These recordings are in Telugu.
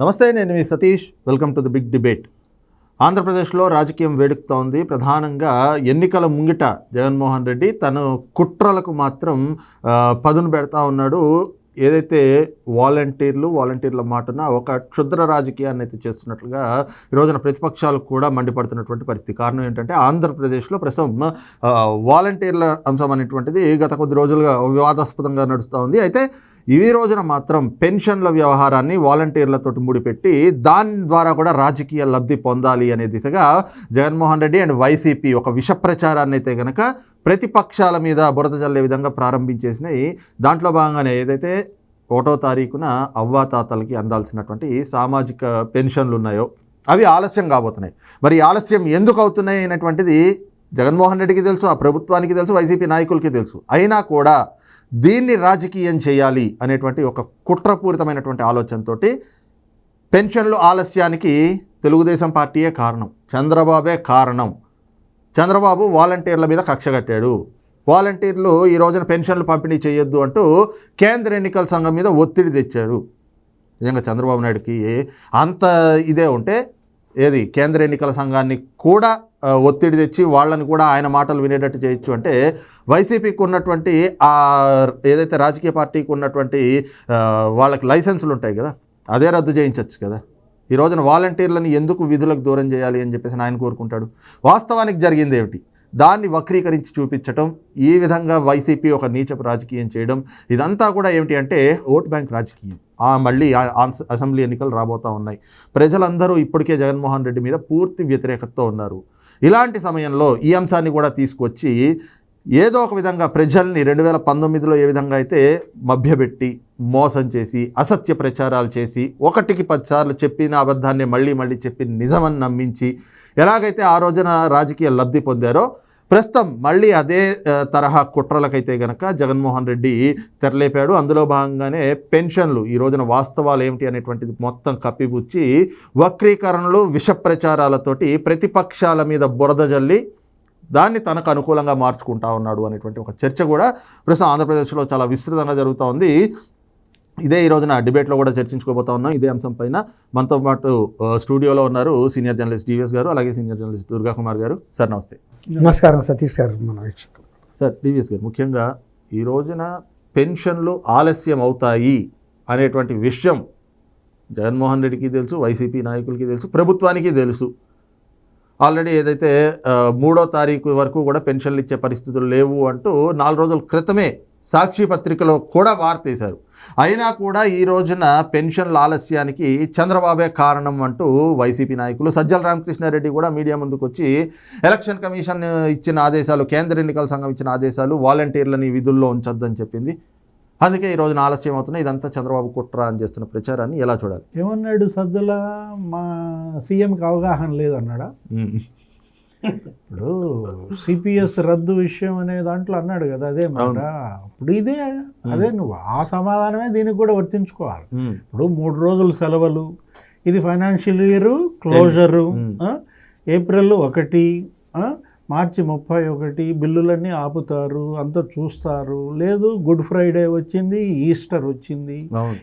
నమస్తే నేను మీ Satish. Welcome to the big debate ఆంధ్రప్రదేశ్లో రాజకీయం వేడుకుతోంది. ప్రధానంగా ఎన్నికల ముంగిట జగన్మోహన్ రెడ్డి తను కుట్రలకు మాత్రం పదును పెడతా ఉన్నాడు. ఏదైతే వాలంటీర్లు వాలంటీర్ల మాటన ఒక క్షుద్ర రాజకీయాన్ని అయితే చేస్తున్నట్లుగా ఈ రోజున ప్రతిపక్షాలు కూడా మండిపడుతున్నటువంటి పరిస్థితి. కారణం ఏంటంటే ఆంధ్రప్రదేశ్లో ప్రస్తుతం వాలంటీర్ల అంశం అనేటువంటిది గత కొద్ది రోజులుగా వివాదాస్పదంగా నడుస్తూ ఉంది. అయితే ఈ రోజున మాత్రం పెన్షన్ల వ్యవహారాన్ని వాలంటీర్లతో ముడిపెట్టి దాని ద్వారా కూడా రాజకీయ లబ్ధి పొందాలి అనే దిశగా జగన్మోహన్ రెడ్డి అండ్ వైసీపీ ఒక విష ప్రచారాన్ని అయితే కనుక ప్రతిపక్షాల మీద బురద జల్లే విధంగా ప్రారంభించేసినాయి. దాంట్లో భాగంగానే ఏదైతే ఒకటో తారీఖున అవ్వాతాతలకి అందాల్సినటువంటి సామాజిక పెన్షన్లు ఉన్నాయో అవి ఆలస్యం కాబోతున్నాయి. మరి ఆలస్యం ఎందుకు అవుతున్నాయి అనేటువంటిది జగన్మోహన్ రెడ్డికి తెలుసు ఆ ప్రభుత్వానికి తెలుసు వైసీపీ నాయకులకి తెలుసు. అయినా కూడా దీన్ని రాజకీయం చేయాలి అనేటువంటి ఒక కుట్రపూరితమైనటువంటి ఆలోచనతోటి పెన్షన్లు ఆలస్యానికి తెలుగుదేశం పార్టీయే కారణం. చంద్రబాబే కారణం. చంద్రబాబు వాలంటీర్ల మీద కక్ష కట్టాడు. వాలంటీర్లు ఈ రోజున పెన్షన్లు పంపిణీ చేయొద్దు అంటూ కేంద్ర ఎన్నికల సంఘం మీద ఒత్తిడి తెచ్చాడు. నిజంగా చంద్రబాబు నాయుడుకి అంత ఇదే ఉంటే ఏది? కేంద్ర ఎన్నికల సంఘాన్ని కూడా ఒత్తిడి తెచ్చి వాళ్ళని కూడా ఆయన మాటలు వినేటట్టు చేయొచ్చు అంటే వైసీపీకి ఉన్నటువంటి ఆ ఏదైతే రాజకీయ పార్టీకి ఉన్నటువంటి వాళ్ళకి లైసెన్సులు ఉంటాయి కదా అదే రద్దు చేయించవచ్చు కదా. ఈ రోజున వాలంటీర్లను ఎందుకు విధులకు దూరం చేయాలి అని చెప్పేసి ఆయన కోరుకుంటాడు. వాస్తవానికి జరిగింది ఏమిటి? దాన్ని వక్రీకరించి చూపించటం ఈ విధంగా వైసీపీ ఒక నీచపు రాజకీయం చేయడం ఇదంతా కూడా ఏమిటి అంటే ఓట్ బ్యాంక్ రాజకీయం. ఆ మళ్ళీ అసెంబ్లీ ఎన్నికలు రాబోతూ ఉన్నాయి. ప్రజలందరూ ఇప్పటికే జగన్మోహన్ రెడ్డి మీద పూర్తి వ్యతిరేకతతో ఉన్నారు. ఇలాంటి సమయంలో ఈ అంశాన్ని కూడా తీసుకొచ్చి ఏదో ఒక విధంగా ప్రజల్ని రెండు వేల పంతొమ్మిదిలో ఏ విధంగా అయితే మభ్యపెట్టి మోసం చేసి అసత్య ప్రచారాలు చేసి ఒకటికి పదిసార్లు చెప్పిన అబద్ధాన్ని మళ్ళీ మళ్ళీ చెప్పి నిజమని నమ్మించి ఎలాగైతే ఆ రోజున రాజకీయ లబ్ధి పొందారో ప్రస్తుతం మళ్ళీ అదే తరహా కుట్రలకైతే గనక జగన్మోహన్ రెడ్డి తెరలేపాడు. అందులో భాగంగానే పెన్షన్లు ఈ రోజున వాస్తవాలు ఏమిటి అనేటువంటిది మొత్తం కప్పిపుచ్చి వక్రీకరణలు విష ప్రచారాలతోటి ప్రతిపక్షాల మీద బురద జల్లి దాన్ని తనకు అనుకూలంగా మార్చుకుంటా ఉన్నాడు అనేటువంటి ఒక చర్చ కూడా ప్రస్తుతం ఆంధ్రప్రదేశ్లో చాలా విస్తృతంగా జరుగుతూ ఉంది. ఇదే ఈ రోజున డిబేట్లో కూడా చర్చించుకోబోతా ఉన్నాం. ఇదే అంశం పైన మనతో పాటు స్టూడియోలో ఉన్నారు సీనియర్ జర్నలిస్ట్ డివిఎస్ గారు అలాగే సీనియర్ జర్నలిస్ట్ దుర్గా కుమార్ గారు. సార్ నమస్తే. నమస్కారం సతీష్ గారు మన వీక్షకులు. సార్ డివిఎస్ గారు ముఖ్యంగా ఈ రోజున పెన్షన్లు ఆలస్యం అవుతాయి అనేటువంటి విషయం జగన్మోహన్ రెడ్డికి తెలుసు వైసీపీ నాయకులకి తెలుసు ప్రభుత్వానికి తెలుసు. ఆల్రెడీ ఏదైతే మూడో తారీఖు వరకు కూడా పెన్షన్లు ఇచ్చే పరిస్థితులు లేవు అంటూ నాలుగు రోజుల క్రితమే సాక్షి పత్రికలో కూడా వార్త వేశారు అయినా కూడా ఈ రోజున పెన్షన్ల ఆలస్యానికి చంద్రబాబే కారణం అంటూ వైసీపీ నాయకులు సజ్జల రామకృష్ణారెడ్డి కూడా మీడియా ముందుకు వచ్చి ఎలక్షన్ కమిషన్ ఇచ్చిన ఆదేశాలు కేంద్ర ఎన్నికల సంఘం ఇచ్చిన ఆదేశాలు వాలంటీర్లని విధుల్లో ఉంచొద్దని చెప్పింది. అందుకే ఈ రోజున ఆలస్యం అవుతున్నాయి. ఇదంతా చంద్రబాబు కుట్ర అని చేస్తున్న ప్రచారాన్ని ఎలా చూడాలి? ఏమన్నాడు సజ్జల? మా సీఎంకి అవగాహన లేదన్నాడా? ఇప్పుడు సిపిఎస్ రద్దు విషయం అనే దాంట్లో అన్నాడు కదా అదే మాట ఇప్పుడు ఇదే అదే నువ్వు ఆ సమాధానమే దీనికి కూడా వర్తించుకోవాలి. ఇప్పుడు మూడు రోజులు సెలవులు ఇది ఫైనాన్షియల్ ఇయర్ క్లోజరు? ఏప్రిల్ ఒకటి? మార్చి ముప్పై ఒకటి బిల్లులన్నీ ఆపుతారు అంతా చూస్తారు. లేదు గుడ్ ఫ్రైడే వచ్చింది ఈస్టర్ వచ్చింది.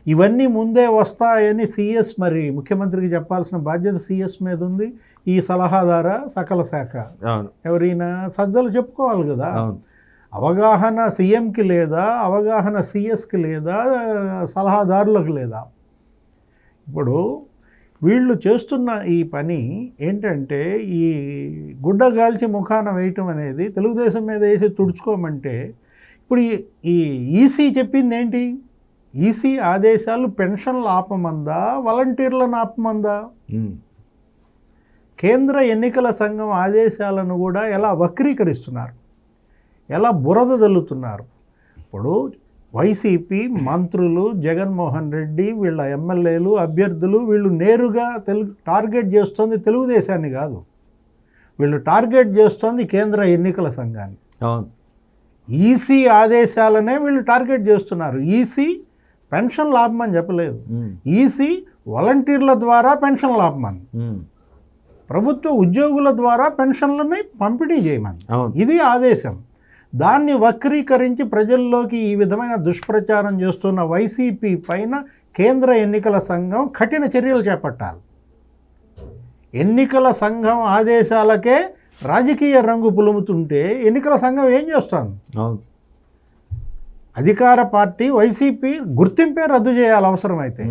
ఇవన్నీ ముందే వస్తాయని సిఎస్ మరి ముఖ్యమంత్రికి చెప్పాల్సిన బాధ్యత సిఎస్ మీద ఉంది. ఈ సలహాదార సకల శాఖ. ఎవరైనా సజ్జలు చెప్పుకోవాలి కదా. అవగాహన సీఎంకి లేదా అవగాహన సిఎస్కి లేదా సలహాదారులకు లేదా. ఇప్పుడు వీళ్ళు చేస్తున్న ఈ పని ఏంటంటే ఈ గుడ్డ గాల్చి ముఖాన వేయటం అనేది తెలుగుదేశం మీద వేసి తుడుచుకోమంటే ఇప్పుడు ఈ- ఈసీ చెప్పింది ఏంటి ఈసీ ఆదేశాలు పెన్షన్లు ఆపమందా వాలంటీర్లను ఆపమందా. కేంద్ర ఎన్నికల సంఘం ఆదేశాలను కూడా ఎలా వక్రీకరిస్తున్నారు? ఎలా బురద జల్లుతున్నారు? ఇప్పుడు వైసీపీ మంత్రులు జగన్మోహన్ రెడ్డి వీళ్ళ ఎమ్మెల్యేలు అభ్యర్థులు వీళ్ళు నేరుగా తెలుగు టార్గెట్ చేస్తోంది తెలుగుదేశాన్ని కాదు. వీళ్ళు టార్గెట్ చేస్తోంది కేంద్ర ఎన్నికల సంఘాన్ని. అవును. ఈసీ ఆదేశాలనే వీళ్ళు టార్గెట్ చేస్తున్నారు. ఈసీ పెన్షన్ లాభమని చెప్పలేదు. మ్మ్. ఈసీ వాలంటీర్ల ద్వారా పెన్షన్ లాభమని. ప్రభుత్వ ఉద్యోగుల ద్వారా పెన్షన్లని పంపిణీ చేయమని. ఇది ఆదేశం. దాన్ని వక్రీకరించి ప్రజల్లోకి ఈ విధమైన దుష్ప్రచారం చేస్తున్న వైసీపీ పైన కేంద్ర ఎన్నికల సంఘం కఠిన చర్యలు చేపట్టాలి. ఎన్నికల సంఘం ఆదేశాలకే రాజకీయ రంగు పులుముతుంటే ఎన్నికల సంఘం ఏం చేస్తుంది? అధికార పార్టీ వైసీపీ గుర్తింపే రద్దు చేయాలి అవసరమైతే.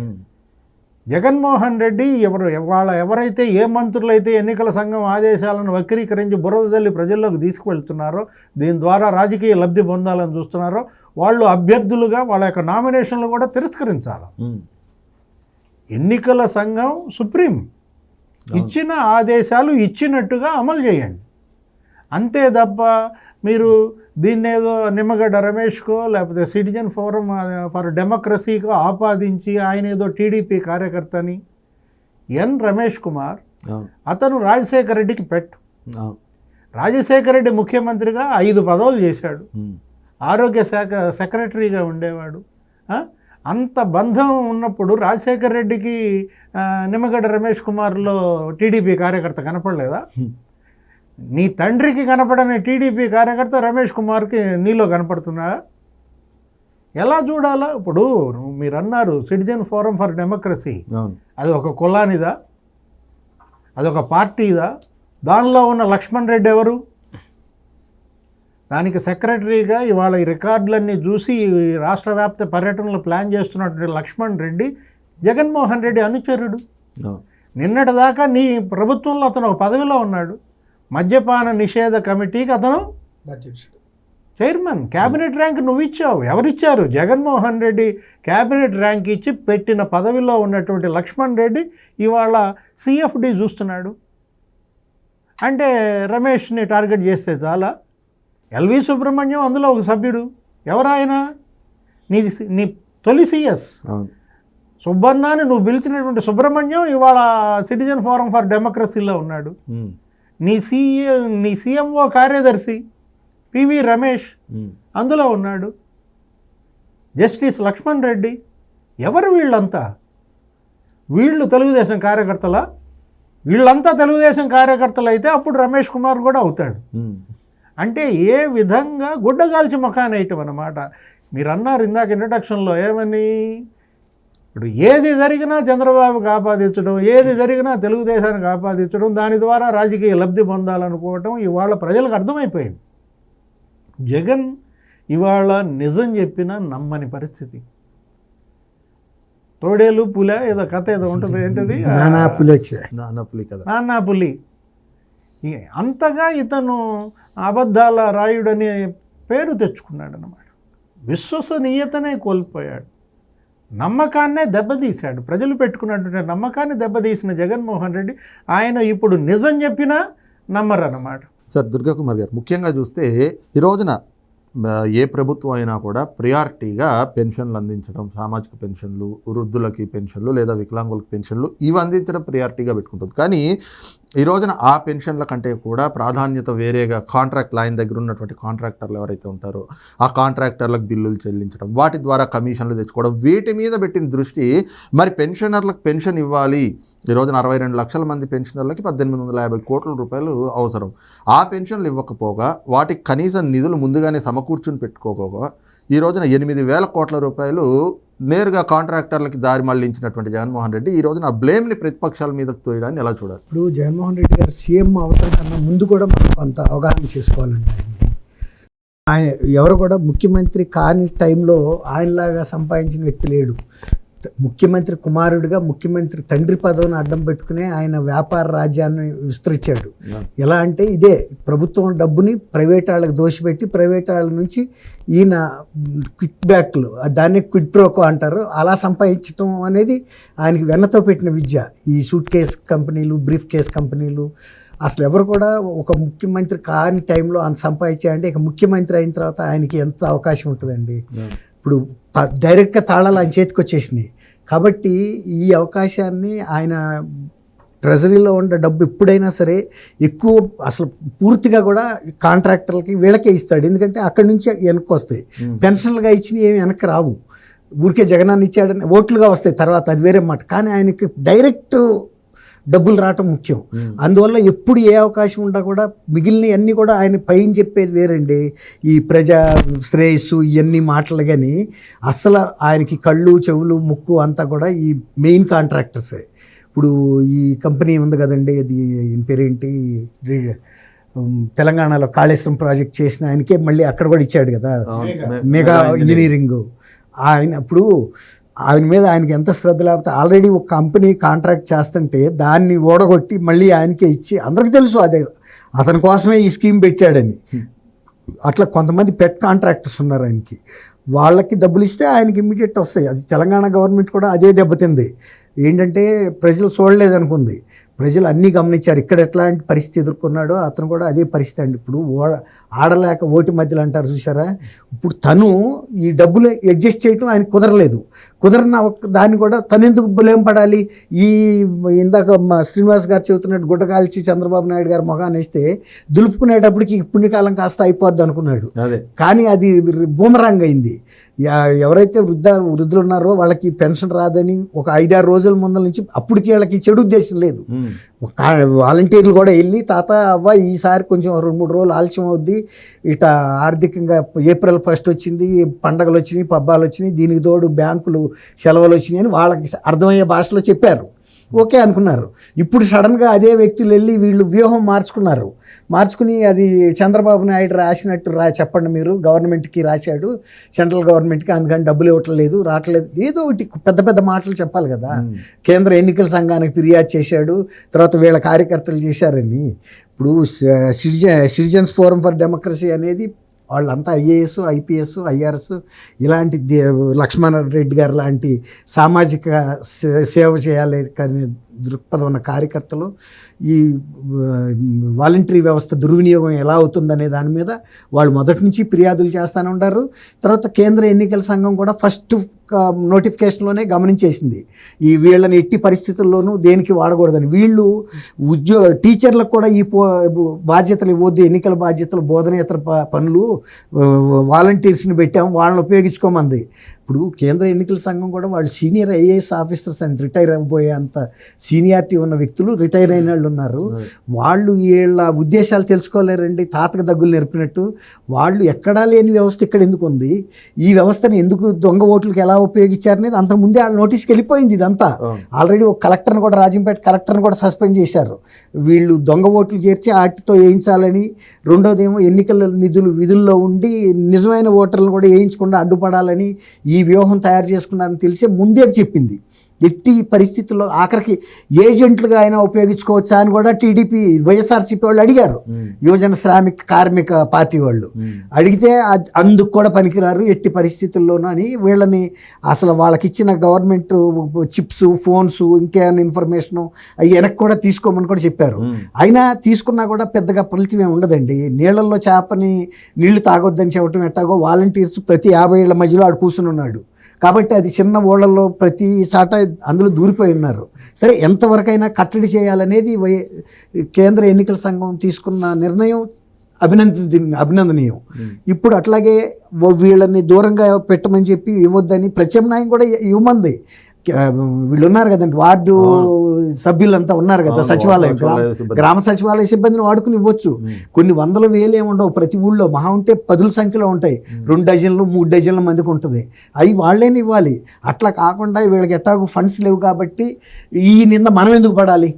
జగన్మోహన్ రెడ్డి ఎవరు వాళ్ళ ఎవరైతే ఏ మంత్రులైతే ఎన్నికల సంఘం ఆదేశాలను వక్రీకరించి బురద తల్లి ప్రజల్లోకి తీసుకువెళ్తున్నారో దీని ద్వారా రాజకీయ లబ్ధి పొందాలని చూస్తున్నారో వాళ్ళు అభ్యర్థులుగా వాళ్ళ యొక్క నామినేషన్లు కూడా తిరస్కరించాలి. ఎన్నికల సంఘం సుప్రీం ఇచ్చిన ఆదేశాలు ఇచ్చినట్టుగా అమలు చేయండి. అంతే తప్ప మీరు దీన్ని ఏదో నిమ్మగడ్డ రమేష్కో లేకపోతే సిటిజన్ ఫోరం ఫర్ డెమోక్రసీకో ఆపాదించి ఆయన ఏదో టీడీపీ కార్యకర్తని ఎన్ రమేష్ కుమార్ అతను రాజశేఖర రెడ్డికి పెట్టు రాజశేఖర రెడ్డి ముఖ్యమంత్రిగా ఐదు పదవులు చేశాడు. ఆరోగ్య శాఖ సెక్రటరీగా ఉండేవాడు? అంత బంధం ఉన్నప్పుడు రాజశేఖర రెడ్డికి నిమ్మగడ్డ రమేష్ కుమార్లో టీడీపీ కార్యకర్త కనపడలేదా. నీ తండ్రికి కనపడని టీడీపీ కార్యకర్త రమేష్ కుమార్కి నీలో కనపడుతున్నాడా ఎలా చూడాలా? ఇప్పుడు మీరు అన్నారు సిటిజన్ ఫోరం ఫర్ డెమోక్రసీ. అది ఒక కులానిదా? అదొక పార్టీదా? దానిలో ఉన్న లక్ష్మణ్ రెడ్డి ఎవరు? దానికి సెక్రటరీగా ఇవాళ ఈ రికార్డులన్నీ చూసి రాష్ట్ర వ్యాప్త పర్యటనలు ప్లాన్ చేస్తున్నటువంటి లక్ష్మణ్ రెడ్డి జగన్మోహన్ రెడ్డి అనుచరుడు. నిన్నటిదాకా నీ ప్రభుత్వంలో అతను ఒక పదవిలో ఉన్నాడు. మద్యపాన నిషేధ కమిటీకి అతను చైర్మన్ క్యాబినెట్ ర్యాంక్ నువ్వు ఇచ్చావు ఎవరిచ్చారు? జగన్మోహన్ రెడ్డి క్యాబినెట్ ర్యాంక్ ఇచ్చి పెట్టిన పదవిలో ఉన్నటువంటి లక్ష్మణ్ రెడ్డి ఇవాళ సిఎఫ్డి చూస్తున్నాడు. అంటే రమేష్ని టార్గెట్ చేస్తే చాలా. ఎల్వి సుబ్రహ్మణ్యం అందులో ఒక సభ్యుడు. ఎవరాయన? నీ నీ తొలి సిఎస్. సుబ్బన్నాని నువ్వు పిలిచినటువంటి సుబ్రహ్మణ్యం ఇవాళ సిటిజన్ ఫోరం ఫర్ డెమోక్రసీలో ఉన్నాడు. నీ సీఏ నీ సీఎంఓ కార్యదర్శి పివి రమేష్. అందులో ఉన్నాడు. జస్టిస్ లక్ష్మణ్ రెడ్డి ఎవరు వీళ్ళంతా? వీళ్ళు తెలుగుదేశం కార్యకర్తలా? వీళ్ళంతా తెలుగుదేశం కార్యకర్తలు అయితే అప్పుడు రమేష్ కుమార్ కూడా అవుతాడు. అంటే ఏ విధంగా గుడ్డగాల్చి ముఖానేయటం అన్నమాట. మీరు అన్నారు ఇందాక ఇంట్రడక్షన్లో ఏమని? ఇప్పుడు ఏది జరిగినా చంద్రబాబుకి ఆపాదించడం ఏది జరిగినా తెలుగుదేశానికి ఆపాదించడం దాని ద్వారా రాజకీయ లబ్ధి పొందాలనుకోవటం ఇవాళ ప్రజలకు అర్థమైపోయింది. జగన్ ఇవాళ నిజం చెప్పినా నమ్మని పరిస్థితి. తోడేలు పుల ఏదో కథ ఏదో ఉంటుంది ఏంటది? నానా పులొచ్చే నాన్న పులి కదా నాన్న పులి. ఈ- అంతగా ఇతను అబద్ధాల రాయుడనే పేరు తెచ్చుకున్నాడు అన్నమాట విశ్వసనీయతనే కోల్పోయాడు. నమ్మకాన్నే దెబ్బతీశాడు. ప్రజలు పెట్టుకున్నటువంటి నమ్మకాన్ని దెబ్బతీసిన జగన్మోహన్ రెడ్డి ఆయన ఇప్పుడు నిజం చెప్పినా నమ్మరన్నమాట. సార్ దుర్గాకుమార్ గారు ముఖ్యంగా చూస్తే ఈ రోజున ఏ ప్రభుత్వం అయినా కూడా ప్రియారిటీగా పెన్షన్లు అందించడం సామాజిక పెన్షన్లు వృద్ధులకి పెన్షన్లు లేదా వికలాంగులకు పెన్షన్లు ఇవి అందించడం ప్రియారిటీగా పెట్టుకుంటుంది. కానీ ఈ రోజున ఆ పెన్షన్ల కంటే కూడా ప్రాధాన్యత వేరేగా కాంట్రాక్ట్ లైన్ దగ్గర ఉన్నటువంటి కాంట్రాక్టర్లు ఎవరైతే ఉంటారో ఆ కాంట్రాక్టర్లకు బిల్లులు చెల్లించడం వాటి ద్వారా కమిషన్లు తెచ్చుకోవడం వీటి మీద పెట్టిన దృష్టి మరి పెన్షనర్లకు పెన్షన్ ఇవ్వాలి. ఈ రోజున అరవై రెండు లక్షల మంది పెన్షనర్లకి పద్దెనిమిది వందల యాభై కోట్ల రూపాయలు అవసరం. ఆ పెన్షన్లు ఇవ్వకపోగా వాటికి కనీసం నిధులు ముందుగానే సమకూర్చుని పెట్టుకోకపోగా ఈ రోజున ఎనిమిది వేల కోట్ల రూపాయలు నేరుగా కాంట్రాక్టర్లకి దారి మళ్ళించినటువంటి జగన్మోహన్ రెడ్డి ఈ రోజున ఆ బ్లేమ్ని ప్రతిపక్షాల మీద తోయడాన్ని ఎలా చూడాలి? ఇప్పుడు జగన్మోహన్ రెడ్డి గారు సీఎం అవతల కన్నా ముందు కూడా మనం కొంత అవగాహన చేసుకోవాలండి ఆయన ఎవరు కూడా ముఖ్యమంత్రి కాని టైంలో ఆయనలాగా సంపాదించిన వ్యక్తి లేడు. ముఖ్యమంత్రి కుమారుడిగా ముఖ్యమంత్రి తండ్రి పదవిని అడ్డం పెట్టుకుని ఆయన వ్యాపార రాజ్యాన్ని విస్తరించాడు. ఎలా అంటే ఇదే ప్రభుత్వం డబ్బుని ప్రైవేట్ వాళ్ళకి దోషిపెట్టి ప్రైవేట్ వాళ్ళ నుంచి ఈయన క్విక్ బ్యాక్లు దాన్ని క్విడ్ ప్రోకో అంటారు. అలా సంపాదించడం అనేది ఆయనకి వెన్నతో పెట్టిన విద్య. ఈ సూట్ కేస్ కంపెనీలు బ్రీఫ్ కేస్ కంపెనీలు అసలు ఎవరు కూడా ఒక ముఖ్యమంత్రి కాని టైంలో అంత సంపాదించారంటే ఇక ముఖ్యమంత్రి అయిన తర్వాత ఆయనకి ఎంత అవకాశం ఉంటుందండి? ఇప్పుడు డైరెక్ట్గా తాళాలు ఆయన చేతికి వచ్చేసినాయి కాబట్టి ఈ అవకాశాన్ని ఆయన ట్రెజరీలో ఉన్న డబ్బు ఎప్పుడైనా సరే ఎక్కువ అసలు పూర్తిగా కూడా కాంట్రాక్టర్లకి వీళ్ళకే ఇస్తాడు. ఎందుకంటే అక్కడి నుంచి వెనక్కి వస్తాయి. పెన్షన్లుగా ఇచ్చినవి ఏమి వెనక్కి రావు. ఊరికే జగనాన్ని ఇచ్చాడని ఓట్లుగా వస్తాయి తర్వాత అది వేరే మాట. కానీ ఆయనకి డైరెక్ట్ డబ్బులు రావటం ముఖ్యం. అందువల్ల ఎప్పుడు ఏ అవకాశం ఉన్నా కూడా మిగిలిన అన్నీ కూడా ఆయన పైన చెప్పేది వేరండి. ఈ ప్రజా శ్రేయస్సు ఇవన్నీ మాటలు కానీ అసలు ఆయనకి కళ్ళు చెవులు ముక్కు అంతా కూడా ఈ మెయిన్ కాంట్రాక్టర్సే. ఇప్పుడు ఈ కంపెనీ ఉంది కదండి అది పేరేంటి? తెలంగాణలో కాళేశ్వరం ప్రాజెక్ట్ చేసిన ఆయనకే మళ్ళీ అక్కడ కూడా ఇచ్చాడు కదా. Mega Engineering. ఆయన ఇప్పుడు ఆయన మీద ఆయనకి ఎంత శ్రద్ధ లేకపోతే ఆల్రెడీ ఒక కంపెనీ కాంట్రాక్ట్ చేస్తుంటే దాన్ని ఓడగొట్టి మళ్ళీ ఆయనకే ఇచ్చి అందరికీ తెలుసు అదే. అతని కోసమే ఈ స్కీమ్ పెట్టాడని. అట్లా కొంతమంది పెట్ కాంట్రాక్టర్స్ ఉన్నారు ఆయనకి. వాళ్ళకి డబ్బులు ఇస్తే ఆయనకి ఇమ్మీడియట్ వస్తాయి. అది తెలంగాణ గవర్నమెంట్ కూడా అదే దెబ్బతింది. ఏంటంటే ప్రజలు చూడలేదనుకుంది. ప్రజలు అన్నీ గమనించారు. ఇక్కడ ఎట్లాంటి పరిస్థితి ఎదుర్కొన్నాడో అతను కూడా అదే పరిస్థితి అండి. ఇప్పుడు ఆడలేక ఓటి మధ్యలో అంటారు చూసారా ఇప్పుడు తను ఈ డబ్బులు అడ్జస్ట్ చేయటం ఆయన కుదరలేదు. కుదరన దాన్ని కూడా తను ఎందుకు బలేం పడాలి? ఈ ఇందాక మా శ్రీనివాస్ గారు చెబుతున్నట్టు గుడ్డ కాల్చి చంద్రబాబు నాయుడు గారు మొగాన్ని వేస్తే దులుపుకునేటప్పటికి పుణ్యకాలం కాస్త అయిపోద్ది అనుకున్నాడు. అదే. కానీ అది బూమరాంగ్ అయింది. ఎవరైతే వృద్ధ వృద్ధులు ఉన్నారో వాళ్ళకి పెన్షన్ రాదని ఒక ఐదారు రోజుల ముందల నుంచి అప్పటికి వాళ్ళకి చెడు ఉద్దేశం లేదు. వాలంటీర్లు కూడా వెళ్ళి తాత అవ్వ ఈసారి కొంచెం రెండు మూడు రోజులు ఆలస్యం అవుద్ది. ఇట ఆర్థికంగా ఏప్రిల్ ఫస్ట్ వచ్చింది పండగలు వచ్చినాయి పబ్బాలు వచ్చినాయి దీనికి తోడు బ్యాంకులు సెలవులు వచ్చినాయి అని వాళ్ళకి అర్థమయ్యే భాషలో చెప్పారు. ఓకే అనుకున్నారు. ఇప్పుడు సడన్గా అదే వ్యక్తులు వెళ్ళి వీళ్ళు వ్యూహం మార్చుకున్నారు. మార్చుకుని అది చంద్రబాబు నాయుడు రాసినట్టు రా చెప్పండి మీరు. గవర్నమెంట్కి రాశాడు. సెంట్రల్ గవర్నమెంట్కి అందుకని డబ్బులు ఇవ్వట్లేదు రావట్లేదు. ఏదో ఒకటి పెద్ద పెద్ద మాటలు చెప్పాలి కదా. కేంద్ర ఎన్నికల సంఘానికి ఫిర్యాదు చేశాడు. తర్వాత వీళ్ళ కార్యకర్తలు చేశారని. ఇప్పుడు citizen citizens forum for democracy అనేది వాళ్ళంతా ఐఏఎస్ ఐపీఎస్ ఐఆర్ఎస్ ఇలాంటి దే- లక్ష్మణ రెడ్డి గారు లాంటి సామాజిక సే- సేవ చేయాలి కానీ దృక్పథం ఉన్న కార్యకర్తలు ఈ వాలంటరీ వ్యవస్థ దుర్వినియోగం ఎలా అవుతుందనే దాని మీద వాళ్ళు మొదటి నుంచి ఫిర్యాదులు చేస్తూనే ఉంటారు తర్వాత కేంద్ర ఎన్నికల సంఘం కూడా ఫస్ట్ నోటిఫికేషన్లోనే గమనించేసింది. ఈ వీళ్ళని ఎట్టి పరిస్థితుల్లోనూ దేనికి వాడకూడదని. వీళ్ళు ఉద్యో టీచర్లకు కూడా ఈ పో బాధ్యతలు ఇవ్వద్దు ఎన్నికల బాధ్యతలు బోధనేతర ప- పనులు వాలంటీర్స్ని పెట్టాము వాళ్ళని ఉపయోగించుకోమంది. ఇప్పుడు కేంద్ర ఎన్నికల సంఘం కూడా వాళ్ళు senior IAS officers and retire అయిపోయే అంత సీనియారిటీ ఉన్న వ్యక్తులు రిటైర్ అయిన వాళ్ళు ఉన్నారు. వాళ్ళు వీళ్ళ ఉద్దేశాలు తెలుసుకోలేరండి తాతకు దగ్గులు నేర్పినట్టు. వాళ్ళు ఎక్కడా లేని వ్యవస్థ ఇక్కడ ఎందుకు ఉంది? ఈ వ్యవస్థని ఎందుకు దొంగ ఓట్లకి ఎలా ఉపయోగించారనేది అంతకుముందే వాళ్ళ నోటీస్కి వెళ్ళిపోయింది ఇదంతా. ఆల్రెడీ ఒక కలెక్టర్ని కూడా రాజంపేట కలెక్టర్ని కూడా సస్పెండ్ చేశారు. వీళ్ళు దొంగ ఓట్లు చేర్చి వాటితో వేయించాలని రెండోది ఏమో ఎన్నికల నిధులు విధుల్లో ఉండి నిజమైన ఓటర్లను కూడా వేయించకుండా అడ్డుపడాలని ఈ ఈ వ్యూహం తయారు చేసుకున్నారని తెలిసే ముందే చెప్పింది. ఎట్టి పరిస్థితుల్లో ఆఖరికి ఏజెంట్లుగా అయినా ఉపయోగించుకోవచ్చా అని కూడా టీడీపీ వైఎస్ఆర్సీపీ వాళ్ళు అడిగారు. యువజన శ్రామిక కార్మిక పార్టీ వాళ్ళు. అడిగితే అద్- అందుకు కూడా పనికిరారు. ఎట్టి పరిస్థితుల్లోనూ అని వీళ్ళని అసలు వాళ్ళకి ఇచ్చిన గవర్నమెంట్ చిప్స్ ఫోన్స్ ఇంకేమైనా ఇన్ఫర్మేషను అవి వెనక్కి కూడా తీసుకోమని కూడా చెప్పారు. అయినా తీసుకున్నా కూడా పెద్దగా ఫలితం ఏమి ఉండదండి. నీళ్ళల్లో చేపని నీళ్ళు తాగొద్దని చెప్పడం ఎట్టాగో వాలంటీర్స్ ప్రతి యాభై ఏళ్ళ మధ్యలో ఆడు కూర్చుని ఉన్నాడు. కాబట్టి అది చిన్న ఓళ్ళల్లో ప్రతి చాట అందులో దూరిపోయి ఉన్నారు. సరే ఎంతవరకైనా కట్టడి చేయాలనేది వై కేంద్ర ఎన్నికల సంఘం తీసుకున్న నిర్ణయం అభినంది అభినందనీయం. ఇప్పుడు అట్లాగే వీళ్ళని దూరంగా పెట్టమని చెప్పి ఇవ్వద్దని ప్రత్యామ్నాయం కూడా ఇవ్వమంది. వీళ్ళు ఉన్నారు కదండి వార్డు సభ్యులంతా ఉన్నారు కదా సచివాలయం గ్రామ- సచివాలయ సిబ్బందిని వాడుకుని ఇవ్వచ్చు. కొన్ని వందల వేలు ఏమి ఉండవు ప్రతి ఊళ్ళో మహా ఉంటే పదుల సంఖ్యలో ఉంటాయి. రెండు డజన్లు మూడు డజన్ల మందికి ఉంటుంది. అవి వాళ్ళేని ఇవ్వాలి. అట్లా కాకుండా వీళ్ళకి ఎట్టాగు ఫండ్స్ లేవు కాబట్టి ఈ నింద మనం ఎందుకు పడాలి?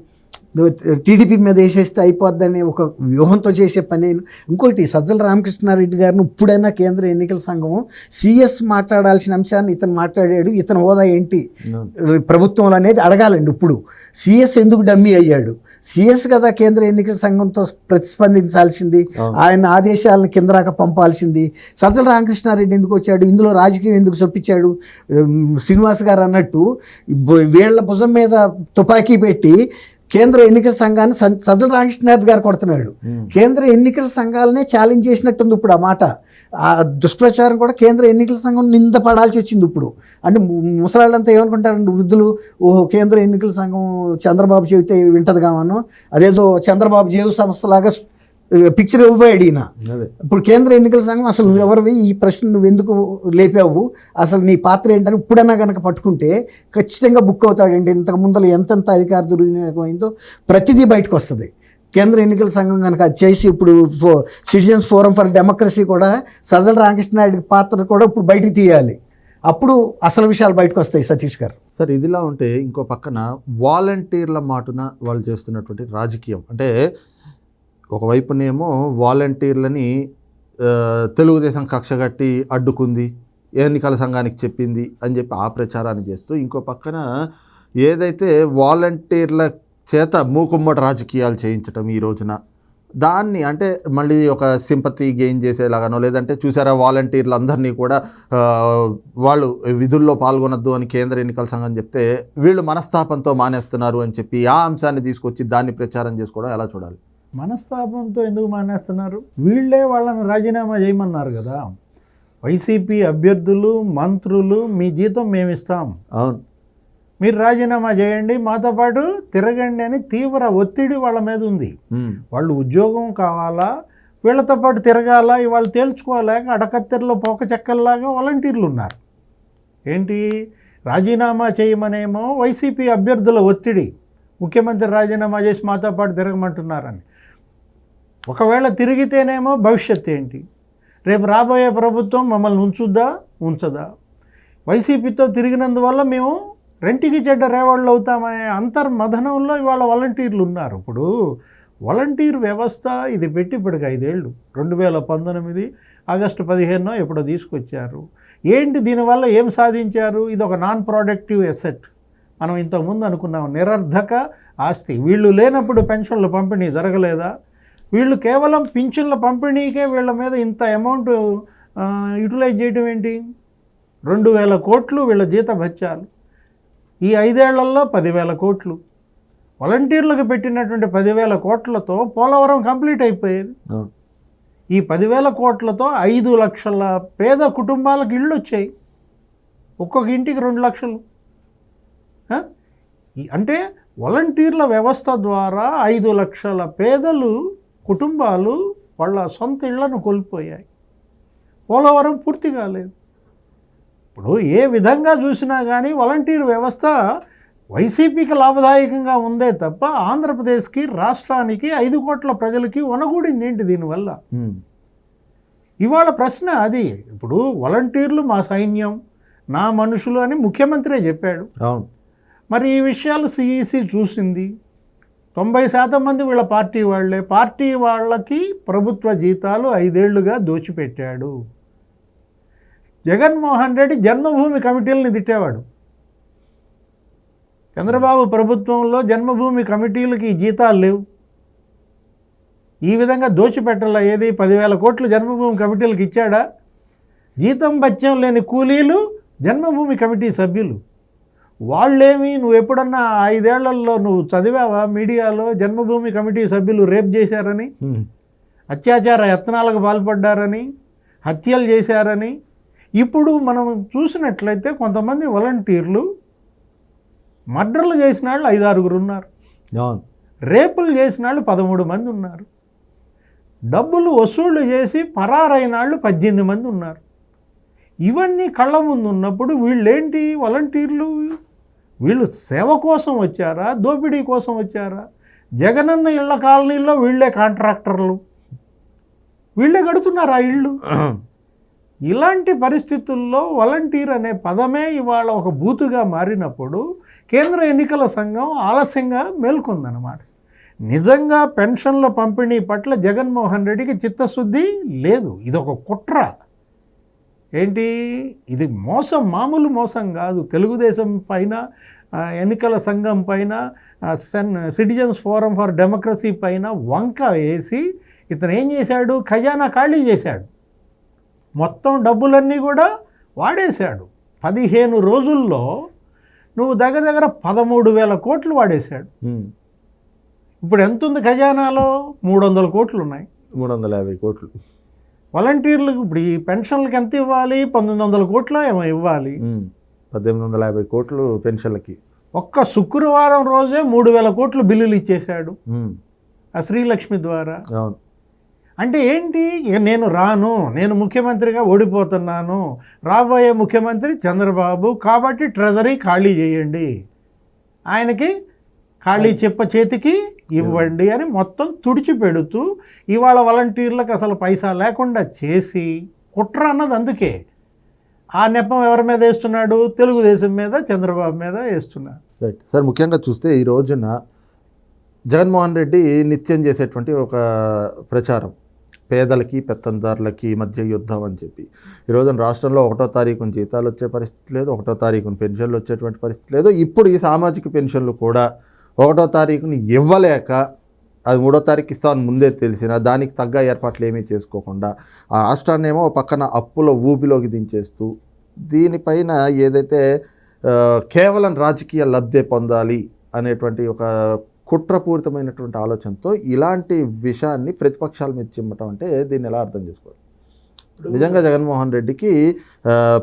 టీడీపీ మీద వేసేస్తే అయిపోద్దని ఒక వ్యూహంతో చేసే పని ఇంకోటి సజ్జల రామకృష్ణారెడ్డి గారిని ఇప్పుడైనా కేంద్ర ఎన్నికల సంఘం సిఎస్ మాట్లాడాల్సిన అంశాన్ని ఇతను మాట్లాడాడు. ఇతని హోదా ఏంటి? ప్రభుత్వంలో అనేది అడగాలండి ఇప్పుడు. సిఎస్ ఎందుకు డమ్మీ అయ్యాడు? సిఎస్ కదా కేంద్ర ఎన్నికల సంఘంతో ప్రతిస్పందించాల్సింది. ఆయన ఆదేశాలను కిందరాక పంపాల్సింది. సజ్జల రామకృష్ణారెడ్డి ఎందుకు వచ్చాడు? ఇందులో రాజకీయం ఎందుకు చొప్పించాడు? శ్రీనివాస్ గారు అన్నట్టు వీళ్ళ భుజం మీద తుపాకీ పెట్టి కేంద్ర ఎన్నికల సంఘాన్ని సన్- సజ్జల రామకృష్ణారెడ్డి గారు కొడుతున్నాడు. కేంద్ర ఎన్నికల సంఘాలనే ఛాలెంజ్ చేసినట్టుంది ఇప్పుడు ఆ మాట. ఆ దుష్ప్రచారం కూడా కేంద్ర ఎన్నికల సంఘం నింద పడాల్సి వచ్చింది ఇప్పుడు. అంటే ముసలాళ్ళంతా ఏమనుకుంటారండి? వృద్ధులు ఓహో కేంద్ర ఎన్నికల సంఘం చంద్రబాబు చెబితే వింటది కావను అదేదో చంద్రబాబు జేవు సంస్థలాగా పిక్చర్ ఇవ్వబోయాడు ఈయన ఇప్పుడు కేంద్ర ఎన్నికల సంఘం అసలు నువ్వు ఎవరివి ఈ ప్రశ్న నువ్వు ఎందుకు లేపావు? అసలు నీ పాత్ర ఏంటని ఇప్పుడన్నా కనుక పట్టుకుంటే ఖచ్చితంగా బుక్ అవుతాడండి. ఇంతకు ముందర ఎంతెంత అధికార దుర్వినియోగం అయిందో ప్రతిదీ బయటకు వస్తుంది. కేంద్ర ఎన్నికల సంఘం కనుక అది చేసి ఇప్పుడు సిటిజన్స్ ఫోరం ఫర్ డెమోక్రసీ కూడా సజ్జల రామకృష్ణారెడ్డి పాత్ర కూడా ఇప్పుడు బయటికి తీయాలి. అప్పుడు అసలు విషయాలు బయటకు వస్తాయి సతీష్ గారు. సార్ ఇదిలా ఉంటే ఇంకో పక్కన వాలంటీర్ల మాటున వాళ్ళు చేస్తున్నటువంటి రాజకీయం. అంటే ఒకవైపునేమో వాలంటీర్లని తెలుగుదేశం కక్షగట్టి అడ్డుకుంది ఎన్నికల సంఘానికి చెప్పింది అని చెప్పి ఆ ప్రచారాన్ని చేస్తూ ఇంకో పక్కన ఏదైతే వాలంటీర్ల చేత మూకుమ్మడి రాజకీయాలు చేయించటం ఈ రోజున దాన్ని అంటే మళ్ళీ ఒక సింపతి గెయిన్ చేసేలాగానో లేదంటే చూసారా వాలంటీర్లు అందరినీ కూడా వాళ్ళు విధుల్లో పాల్గొనొద్దు అని కేంద్ర ఎన్నికల సంఘం చెప్తే వీళ్ళు మనస్తాపంతో మానేస్తున్నారు అని చెప్పి ఆ అంశాన్ని తీసుకొచ్చి దాన్ని ప్రచారం చేసుకోవడం ఎలా చూడాలి? మనస్తాపంతో ఎందుకు మానేస్తున్నారు? వీళ్ళే వాళ్ళని రాజీనామా చేయమన్నారు కదా. వైసీపీ అభ్యర్థులు మంత్రులు మీ జీతం మేము ఇస్తాం. అవును. మీరు రాజీనామా చేయండి మాతో పాటు తిరగండి అని తీవ్ర ఒత్తిడి వాళ్ళ మీద ఉంది. వాళ్ళు ఉద్యోగం కావాలా? వీళ్ళతో పాటు తిరగాలా? ఇవాళ తేల్చుకోలేక అడకత్తెరలో పోక చెక్కల్లాగా వాలంటీర్లు ఉన్నారు. ఏంటి? రాజీనామా చేయమనేమో వైసీపీ అభ్యర్థుల ఒత్తిడి. ముఖ్యమంత్రి రాజీనామా చేసి మాతో పాటు తిరగమంటున్నారని. ఒకవేళ తిరిగితేనేమో భవిష్యత్ ఏంటి? రేపు రాబోయే ప్రభుత్వం మమ్మల్ని ఉంచుద్దా? ఉంచదా? వైసీపీతో తిరిగినందువల్ల మేము రెంటికి చెడ్డ రేవాళ్ళు అవుతామనే అంతర్మథనంలో ఇవాళ వాలంటీర్లు ఉన్నారు. ఇప్పుడు వాలంటీర్ వ్యవస్థ ఇది పెట్టి ఇప్పటికి ఐదేళ్ళు. రెండు వేల పంతొమ్మిది ఆగస్టు పదిహేనో ఎప్పుడో తీసుకొచ్చారు. ఏంటి దీనివల్ల ఏం సాధించారు? ఇది ఒక నాన్ ప్రొడక్టివ్ ఎసెట్ మనం ఇంతకుముందు అనుకున్నాం నిరర్ధక ఆస్తి. వీళ్ళు లేనప్పుడు పెన్షన్లు పంపిణీ జరగలేదా? వీళ్ళు కేవలం పింఛన్ల పంపిణీకే వీళ్ళ మీద ఇంత అమౌంట్ యూటిలైజ్ చేయడం ఏంటి? రెండు వేల కోట్లు వీళ్ళ జీత భత్యాలు ఈ ఐదేళ్ళలో పదివేల కోట్లు. వాలంటీర్లకు పెట్టినటువంటి పదివేల కోట్లతో పోలవరం కంప్లీట్ అయిపోయేది. ఈ పదివేల కోట్లతో ఐదు లక్షల పేద కుటుంబాలకు ఇళ్ళు వచ్చాయి. ఒక్కొక్క ఇంటికి రెండు లక్షలు. అంటే వాలంటీర్ల వ్యవస్థ ద్వారా ఐదు లక్షల పేదలు కుటుంబాలు వాళ్ళ సొంత ఇళ్ళను కోల్పోయాయి. పోలవరం పూర్తి కాలేదు. ఇప్పుడు ఏ విధంగా చూసినా కానీ వాలంటీర్ వ్యవస్థ వైసీపీకి లాభదాయకంగా ఉందే తప్ప ఆంధ్రప్రదేశ్కి రాష్ట్రానికి ఐదు కోట్ల ప్రజలకి వనగూడింది ఏంటి దీనివల్ల? ఇవాళ ప్రశ్న అది. ఇప్పుడు వాలంటీర్లు మా సైన్యం నా మనుషులు అని ముఖ్యమంత్రే చెప్పాడు. అవును. మరి ఈ విషయాలు సిఈసి చూసింది. తొంభై శాతం మంది వీళ్ళ పార్టీ వాళ్ళే. పార్టీ వాళ్ళకి ప్రభుత్వ జీతాలు ఐదేళ్ళుగా దోచిపెట్టాడు. జగన్మోహన్ రెడ్డి జన్మభూమి కమిటీలని తిట్టేవాడు. చంద్రబాబు ప్రభుత్వంలో జన్మభూమి కమిటీలకి జీతాలు లేవు. ఈ విధంగా దోచిపెట్టాల. ఏది? పదివేల కోట్లు జన్మభూమి కమిటీలకు ఇచ్చాడా? జీతం బత్యం లేని కూలీలు జన్మభూమి కమిటీ సభ్యులు. వాళ్ళేమి నువ్వు ఎప్పుడన్నా ఐదేళ్ళలో నువ్వు చదివావా? మీడియాలో జన్మభూమి కమిటీ సభ్యులు రేప్ చేశారని అత్యాచార యత్నాలకు పాల్పడ్డారని హత్యలు చేశారని. ఇప్పుడు మనం చూసినట్లయితే కొంతమంది వాలంటీర్లు మర్డర్లు చేసిన వాళ్ళు ఐదారుగురు ఉన్నారు. రేపులు చేసిన వాళ్ళు పదమూడు మంది ఉన్నారు. డబ్బులు వసూళ్ళు చేసి పరారైన వాళ్ళు పద్దెనిమిది మంది ఉన్నారు. ఇవన్నీ కళ్ళ ముందు ఉన్నప్పుడు వీళ్ళేంటి వాలంటీర్లు? వీళ్ళు సేవ కోసం వచ్చారా? దోపిడీ కోసం వచ్చారా? జగనన్న ఇళ్ళ కాలనీలో వీళ్ళే కాంట్రాక్టర్లు. వీళ్ళే కడుతున్నారు ఆ ఇళ్ళు? ఇలాంటి పరిస్థితుల్లో వాలంటీర్ అనే పదమే ఇవాళ ఒక బూతుగా మారినప్పుడు కేంద్ర ఎన్నికల సంఘం ఆలస్యంగా మేల్కొందన్నమాట. నిజంగా పెన్షన్ల పంపిణీ పట్ల జగన్మోహన్ రెడ్డికి చిత్తశుద్ధి లేదు. ఇది ఒక కుట్ర. ఏంటి? ఇది మోసం మామూలు మోసం కాదు. తెలుగుదేశం పైన ఎన్నికల సంఘం పైన సెన్ సిటిజన్స్ ఫోరం ఫర్ డెమోక్రసీ పైన వంక వేసి ఇతను ఏం చేశాడు? ఖజానా ఖాళీ చేశాడు. మొత్తం డబ్బులన్నీ కూడా వాడేశాడు. పదిహేను రోజుల్లో నువ్వు దగ్గర దగ్గర పదమూడు వేల కోట్లు వాడేశాడు. ఇప్పుడు ఎంత ఉంది ఖజానాలో? మూడు వందల కోట్లు ఉన్నాయి. మూడు వందల యాభై కోట్లు. వాలంటీర్లకు ఇప్పుడు ఈ పెన్షన్లకు ఎంత ఇవ్వాలి? పంతొమ్మిది వందల కోట్లు ఏమో ఇవ్వాలి. పద్దెనిమిది వందల యాభై కోట్లు పెన్షన్లకి. ఒక్క శుక్రవారం రోజే మూడు వేల కోట్లు బిల్లులు ఇచ్చేశాడు. ఆ శ్రీలక్ష్మి ద్వారా. అవును. అంటే ఏంటి? నేను రాను. నేను ముఖ్యమంత్రిగా ఓడిపోతున్నాను. రాబోయే ముఖ్యమంత్రి చంద్రబాబు. కాబట్టి ట్రెజరీ ఖాళీ చేయండి. ఆయనకి ఖాళీ చెప్ప చేతికి ఇవ్వండి అని మొత్తం తుడిచిపెడుతూ ఇవాళ వాలంటీర్లకు అసలు పైసా లేకుండా చేసి కుట్ర అన్నది అందుకే. ఆ నెపం ఎవరి మీద వేస్తున్నాడు? తెలుగుదేశం మీద చంద్రబాబు మీద వేస్తున్నాడు రైట్ సార్ ముఖ్యంగా చూస్తే ఈ రోజున జగన్మోహన్ రెడ్డి నిత్యం చేసేటువంటి ఒక ప్రచారం. పేదలకి పెత్తందారులకి మధ్య యుద్ధం అని చెప్పి. ఈ రోజున రాష్ట్రంలో ఒకటో తారీఖున జీతాలు వచ్చే పరిస్థితి లేదు ఒకటో తారీఖున పెన్షన్లు వచ్చేటువంటి పరిస్థితి లేదు. ఇప్పుడు ఈ సామాజిక పెన్షన్లు కూడా ఒకటో తారీఖున ఇవ్వలేక అది మూడో తారీఖు ఇస్తామని ముందే తెలిసిన దానికి తగ్గ ఏర్పాట్లు ఏమీ చేసుకోకుండా ఆ రాష్ట్రాన్ని ఏమో పక్కన అప్పుల ఊబిలోకి దించేస్తూ దీనిపైన ఏదైతే కేవలం రాజకీయ లబ్ధి పొందాలి అనేటువంటి ఒక కుట్రపూరితమైనటువంటి ఆలోచనతో ఇలాంటి విషయాన్ని ప్రతిపక్షాల మీద చిమ్మటం అంటే దీన్ని ఎలా అర్థం చేసుకోవాలి? నిజంగా జగన్మోహన్ రెడ్డికి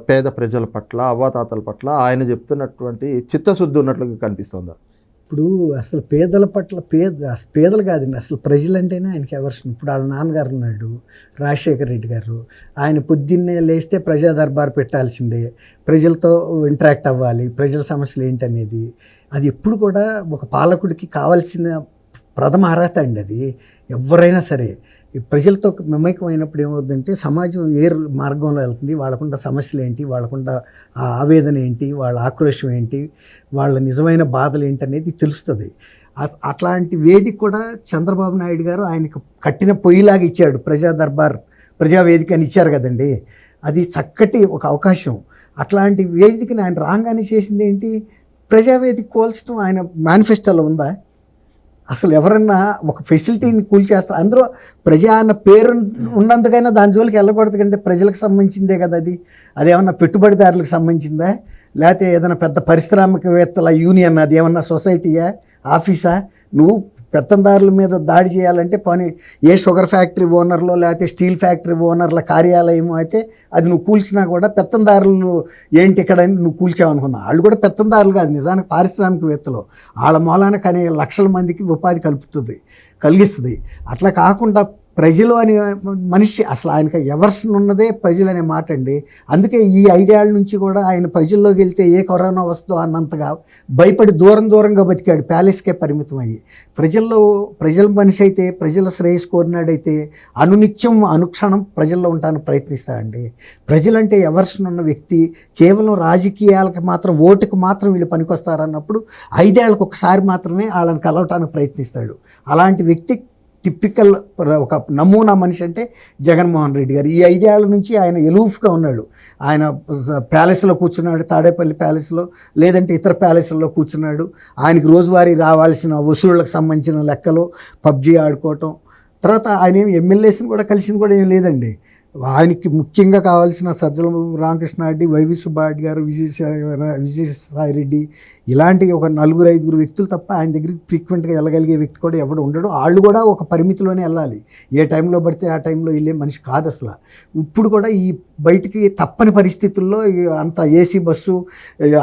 పేద ప్రజల పట్ల అవ్వాతాతల పట్ల ఆయన చెప్తున్నటువంటి చిత్తశుద్ధి ఉన్నట్లుగా కనిపిస్తుందా? ఇప్పుడు అసలు పేదల పట్ల పేద అసలు పేదలు కాదండి అసలు ప్రజలంటేనే ఆయనకి ఎవర్షన్ ఇప్పుడు వాళ్ళ నాన్నగారు ఉన్నాడు రాజశేఖర్ రెడ్డి గారు. ఆయన పొద్దున్నే లేస్తే ప్రజా దర్బార్ పెట్టాల్సిందే. ప్రజలతో ఇంటరాక్ట్ అవ్వాలి. ప్రజల సమస్యలు ఏంటనేది. అది ఎప్పుడు కూడా ఒక పాలకుడికి కావాల్సిన ప్రథమ అర్హత అండి అది. ఎవరైనా సరే. ప్రజలతో మమేకం అయినప్పుడు ఏమవుతుందంటే సమాజం ఏ మార్గంలో వెళ్తుంది? వాళ్ళకుండా సమస్యలు ఏంటి? వాళ్ళకుండా ఆ ఆవేదన ఏంటి? వాళ్ళ ఆక్రోషం ఏంటి? వాళ్ళ నిజమైన బాధలు ఏంటి అనేది తెలుస్తుంది. అట్లాంటి వేదిక కూడా చంద్రబాబు నాయుడు గారు ఆయనకు కట్టిన పొయ్యిలాగా ఇచ్చాడు. ప్రజా దర్బార్ ప్రజావేదిక అని ఇచ్చారు కదండి. అది చక్కటి ఒక అవకాశం. అట్లాంటి వేదికని ఆయన రాగానే చేసింది ఏంటి? ప్రజావేదిక కోల్చడం ఆయన మేనిఫెస్టోలో ఉందా? అసలు ఎవరన్నా ఒక ఫెసిలిటీని కూల్చేస్తారు అందరూ ప్రజా అన్న పేరు ఉన్నందుకైనా దాని జోలికి వెళ్ళకూడదు కంటే ప్రజలకు సంబంధించిందే కదా అది. అదేమన్నా పెట్టుబడిదారులకు సంబంధించిందా? లేకపోతే ఏదైనా పెద్ద పారిశ్రామికవేత్తల యూనియన్ అది ఏమన్నా సొసైటీయా ఆఫీసా నువ్వు పెత్తందారుల మీద దాడి చేయాలంటే పని ఏ షుగర్ ఫ్యాక్టరీ ఓనర్లో లేకపోతే స్టీల్ ఫ్యాక్టరీ ఓనర్ల కార్యాలయం అయితే అది నువ్వు కూల్చినా కూడా పెత్తందారులు ఏంటి ఇక్కడ అని నువ్వు కూల్చావనుకున్నా వాళ్ళు కూడా పెత్తందారులు కాదు నిజానికి పారిశ్రామికవేత్తలు. వాళ్ళ మూలాన కానీ లక్షల మందికి ఉపాధి కలుపుతుంది కలిగిస్తుంది. అట్లా కాకుండా ప్రజలు అనే మనిషి అసలు ఆయనకి ఎవర్షన్ ఉన్నదే ప్రజలు అనే మాట అండి. అందుకే ఈ ఐదేళ్ళ నుంచి కూడా ఆయన ప్రజల్లోకి వెళ్తే ఏ కరోనా వస్తుందో అన్నంతగా భయపడి దూరం దూరంగా బతికాడు ప్యాలెస్కే పరిమితం అయ్యి. ప్రజల్లో ప్రజల మనిషి అయితే ప్రజల శ్రేయస్ కోరినాడైతే అనునిత్యం అనుక్షణం ప్రజల్లో ఉండడానికి ప్రయత్నిస్తాడండి. ప్రజలంటే ఎవర్షన్ ఉన్న వ్యక్తి కేవలం రాజకీయాలకు మాత్రం ఓటుకు మాత్రం వీళ్ళు పనికొస్తారన్నప్పుడు ఐదేళ్ళకు ఒకసారి మాత్రమే వాళ్ళని కలవటానికి ప్రయత్నిస్తాడు. అలాంటి వ్యక్తి టిపికల్ ఒక నమూనా మనిషి అంటే జగన్మోహన్ రెడ్డి గారు. ఈ ఐదేళ్ళ నుంచి ఆయన ఎలూఫ్గా ఉన్నాడు. ఆయన ప్యాలెస్లో కూర్చున్నాడు తాడేపల్లి ప్యాలెస్లో లేదంటే ఇతర ప్యాలెస్లో కూర్చున్నాడు. ఆయనకి రోజువారీ రావాల్సిన వసూళ్ళకు సంబంధించిన లెక్కలు పబ్జీ ఆడుకోవటం. తర్వాత ఆయన ఏం ఎమ్మెల్యేస్ని కూడా కలిసింది కూడా ఏం లేదండి. ఆయనకి ముఖ్యంగా కావాల్సిన సజ్జల రామకృష్ణారెడ్డి వైవి సుబ్బారెడ్డి గారు విజయ విజయసాయి రెడ్డి ఇలాంటి ఒక నలుగురు ఐదుగురు వ్యక్తులు తప్ప ఆయన దగ్గరికి ఫ్రీక్వెంట్గా వెళ్ళగలిగే వ్యక్తి కూడా ఎవడు ఉండడు. వాళ్ళు కూడా ఒక పరిమితిలోనే వెళ్ళాలి. ఏ టైంలో పడితే ఆ టైంలో వెళ్ళే మనిషి కాదు అసలు. ఇప్పుడు కూడా ఈ బయటికి తప్పని పరిస్థితుల్లో అంత ఏసీ బస్సు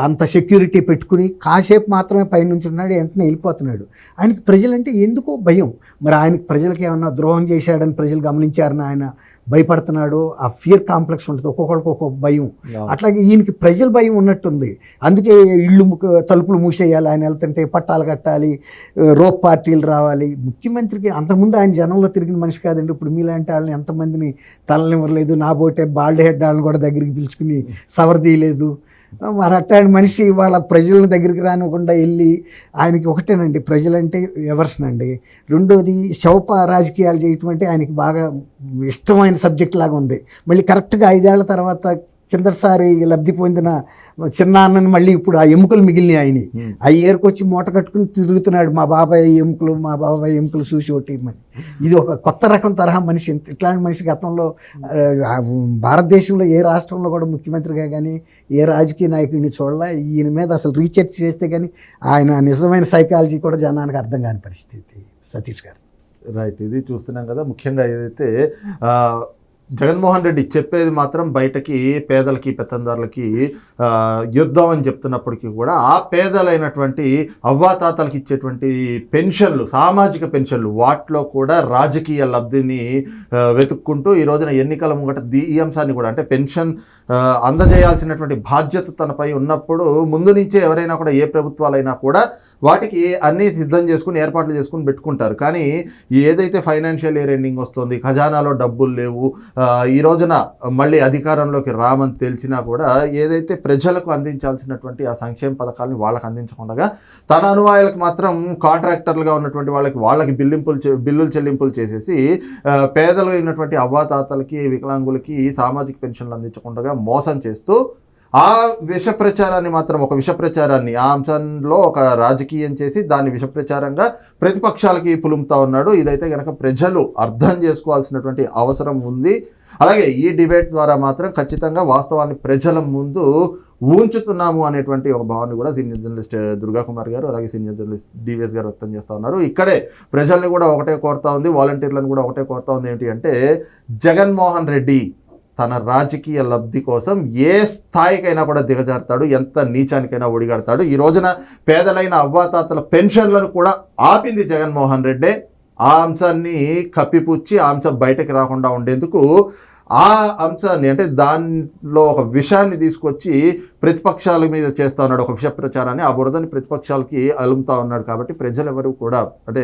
అంత సెక్యూరిటీ పెట్టుకుని కాసేపు మాత్రమే పైనుంచి ఉన్నాడు వెంటనే వెళ్ళిపోతున్నాడు. ఆయనకి ప్రజలంటే ఎందుకో భయం. మరి ఆయనకి ప్రజలకి ఏమన్నా ద్రోహం చేశాడని ప్రజలు గమనించారని ఆయన భయపడుతున్నాడు ఆ ఫియర్ కాంప్లెక్స్ ఉంటుంది. ఒక్కొక్కడికి ఒక్కొక్క భయం. అట్లాగే ఈయనకి ప్రజల భయం ఉన్నట్టుంది. అందుకే ఇళ్ళు తలుపులు మూసేయాలి ఆయన వెళ్తుంటే పట్టాలు కట్టాలి రోప్ పార్టీలు రావాలి. ముఖ్యమంత్రికి అంతకుముందు ఆయన జనంలో తిరిగిన మనిషి కాదండి. ఇప్పుడు మీలాంటి వాళ్ళని ఎంతమందిని తలనివ్వలేదు. నా బోటే బాల్డ్ హెడ్ వాళ్ళని కూడా దగ్గరికి పిలుచుకుని సవరదీయలేదు. మరి అట్లాంటి మనిషి వాళ్ళ ప్రజల దగ్గరికి రానివ్వకుండా వెళ్ళి ఆయనకి ఒకటేనండి ప్రజలంటే ఎవర్షన్ అండి రెండోది శవప రాజకీయాలు చేయటం అంటే ఆయనకి బాగా ఇష్టమైన సబ్జెక్ట్ లాగా ఉంది. మళ్ళీ కరెక్ట్గా ఐదేళ్ళ తర్వాత కిందసారి లబ్ధి పొందిన చిన్న అన్నని మళ్ళీ ఇప్పుడు ఆ ఎముకలు మిగిలినాయి ఆయన ఆ ఏరుకొచ్చి మూట కట్టుకుని తిరుగుతున్నాడు మా బాబాయ్ ఎముకలు మా బాబాయ్ ఎముకలు చూసి ఓటీమని ఇది ఒక కొత్త రకం తరహా మనిషి. ఇట్లాంటి మనిషి గతంలో భారతదేశంలో ఏ రాష్ట్రంలో కూడా ముఖ్యమంత్రిగా కానీ ఏ రాజకీయ నాయకుడిని చూడాల. ఈయన మీద అసలు రీసెర్చ్ చేస్తే కానీ ఆయన నిజమైన సైకాలజీ కూడా జనానికి అర్థం కాని పరిస్థితి. సతీష్ గారు. రైట్ ఇది చూస్తున్నాం కదా. ముఖ్యంగా ఏదైతే జగన్మోహన్ రెడ్డి చెప్పేది మాత్రం బయటకి పేదలకి పెత్తందారులకి యుద్ధం అని చెప్తున్నప్పటికీ కూడా ఆ పేదలైనటువంటి అవ్వాతాతలకి ఇచ్చేటువంటి పెన్షన్లు సామాజిక పెన్షన్లు వాటిలో కూడా రాజకీయ లబ్ధిని వెతుక్కుంటూ ఈ రోజున ఎన్నికల ముంగట దీ- ఈ అంశాన్ని కూడా అంటే పెన్షన్ అందజేయాల్సినటువంటి బాధ్యత తనపై ఉన్నప్పుడు ముందు నుంచే ఎవరైనా కూడా ఏ ప్రభుత్వాలైనా కూడా వాటికి అన్నీ సిద్ధం చేసుకుని ఏర్పాట్లు చేసుకుని పెట్టుకుంటారు. కానీ ఏదైతే ఫైనాన్షియల్ ఇయర్ ఎండింగ్ వస్తుంది ఖజానాలో డబ్బులు లేవు ఈ రోజున మళ్ళీ అధికారంలోకి రామని తెలిసినా కూడా ఏదైతే ప్రజలకు అందించాల్సినటువంటి ఆ సంక్షేమ పథకాలను వాళ్ళకి అందించకుండా తన అనువాయాలకు మాత్రం కాంట్రాక్టర్లుగా ఉన్నటువంటి వాళ్ళకి వాళ్ళకి బిల్లింపులు చే- బిల్లులు చెల్లింపులు చేసేసి పేదలు అయినటువంటి అవ్వాతాతలకి వికలాంగులకి సామాజిక పెన్షన్లు అందించకుండా మోసం చేస్తూ ఆ విష ప్రచారాన్ని మాత్రం ఒక విష ప్రచారాన్ని ఆ అంశంలో ఒక రాజకీయం చేసి దాన్ని విష ప్రచారంగా ప్రతిపక్షాలకి పులుముతా ఉన్నాడు. ఇదైతే కనుక ప్రజలు అర్థం చేసుకోవాల్సినటువంటి అవసరం ఉంది. అలాగే ఈ డిబేట్ ద్వారా మాత్రం ఖచ్చితంగా వాస్తవాన్ని ప్రజల ముందు ఉంచుతున్నాము అనేటువంటి ఒక భావాన్ని కూడా సీనియర్ జర్నలిస్ట్ దుర్గా కుమార్ గారు అలాగే సీనియర్ జర్నలిస్ట్ డివిఎస్ గారు వ్యక్తం చేస్తూ ఉన్నారు. ఇక్కడే ప్రజల్ని కూడా ఒకటే కోరుతా ఉంది వాలంటీర్లను కూడా ఒకటే కోరుతా ఉంది ఏంటి అంటే జగన్మోహన్ రెడ్డి తన రాజకీయ లబ్ధి కోసం ఏ స్థాయికైనా కూడా దిగజారుతాడు ఎంత నీచానికైనా ఒడిగడతాడు. ఈ రోజున పేదలైన అవ్వాతాతల పెన్షన్లను కూడా ఆపింది జగన్మోహన్ రెడ్డి. ఆ అంశాన్ని కప్పిపుచ్చి ఆ అంశం బయటకు రాకుండా ఉండేందుకు ఆ అంశాన్ని అంటే దానిలో ఒక విషయాన్ని తీసుకొచ్చి ప్రతిపక్షాల మీద చేస్తూ ఉన్నాడు. ఒక విష ప్రచారాన్ని ఆ బురదని ప్రతిపక్షాలకి అలుముతా ఉన్నాడు కాబట్టి ప్రజలు కూడా అంటే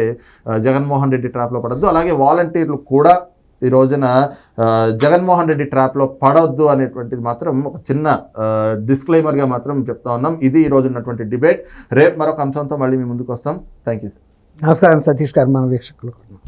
జగన్మోహన్ రెడ్డి ట్రాప్లో పడద్దు. అలాగే వాలంటీర్లు కూడా ఈ రోజున జగన్మోహన్ రెడ్డి ట్రాప్లో పడవద్దు అనేటువంటిది మాత్రం ఒక చిన్న డిస్క్లైమర్గా మాత్రం చెప్తా ఉన్నాం. ఇది ఈ రోజు ఉన్నటువంటి డిబేట్ రేపు మరొక అంశంతో మళ్ళీ మీ ముందుకు వస్తాం. థ్యాంక్ యూ సార్ నమస్కారం సతీష్ గారు మన వీక్షకులు